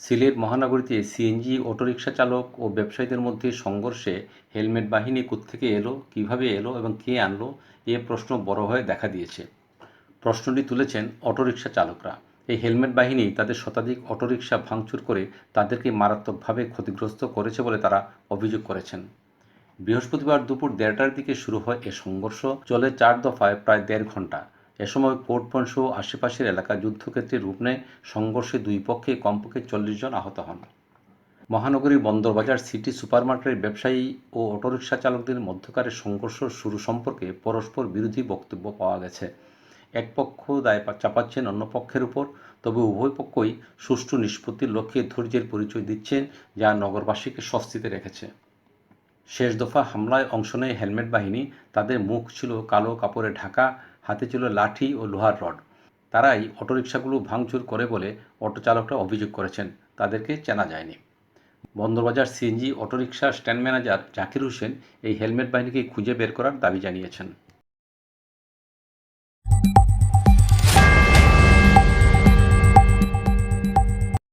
সিলেট মহানগরীতে CNG, autorickshaw চালক ও ব্যবসায়ীদের মধ্যে সংঘর্ষে হেলমেট বাহিনী কোত্থেকে এলো, কীভাবে এলো এবং কে আনলো এ প্রশ্ন বড় হয়ে দেখা দিয়েছে। প্রশ্নটি তুলেছেন অটোরিকশা চালকরা। এই হেলমেট বাহিনী তাদের শতাধিক অটোরিকশা ভাঙচুর করে তাদেরকে মারাত্মকভাবে ক্ষতিগ্রস্ত করেছে বলে তারা অভিযোগ করেছেন। বৃহস্পতিবার দুপুর দেড়টার দিকে শুরু হয় এ সংঘর্ষ। চলে চার দফায় প্রায় দেড় ঘণ্টা এ সময় কোর্ট পয়েন্ট সহ আশেপাশের এলাকা যুদ্ধক্ষেত্রে রূপ নেয় সংঘর্ষে দুই পক্ষে, কমপক্ষে চল্লিশ জন আহত হন। মহানগরীর বন্দরবাজার সিটি সুপারমার্কেটের ব্যবসায়ী ও অটোরিকশা চালকদের মধ্যকারের সংঘর্ষ শুরু সম্পর্কে পরস্পর বিরোধী বক্তব্য পাওয়া গেছে। এক পক্ষ দায় চাপাচ্ছেন অন্য পক্ষের উপর, তবে উভয় পক্ষই সুষ্ঠু নিষ্পত্তির লক্ষ্যে ধৈর্যের পরিচয় দিচ্ছেন, যা নগরবাসীকে স্বস্তিতে রেখেছে। শেষ দফা হামলায় অংশ নেয় হেলমেট বাহিনী, তাদের মুখ ছিল কালো কাপড়ে ঢাকা হাতে ছিল লাঠি ও লোহার রড। তারাই অটোরিকশাগুলো ভাঙচুর করে বলে অটো চালকরা অভিযোগ করেছেন। তাদেরকে চেনা যায়নি। Bandarbazar CNG autorickshaw stand manager Zakir Hossain এই হেলমেট বাহিনীকে খুঁজে বের করার দাবি জানিয়েছেন।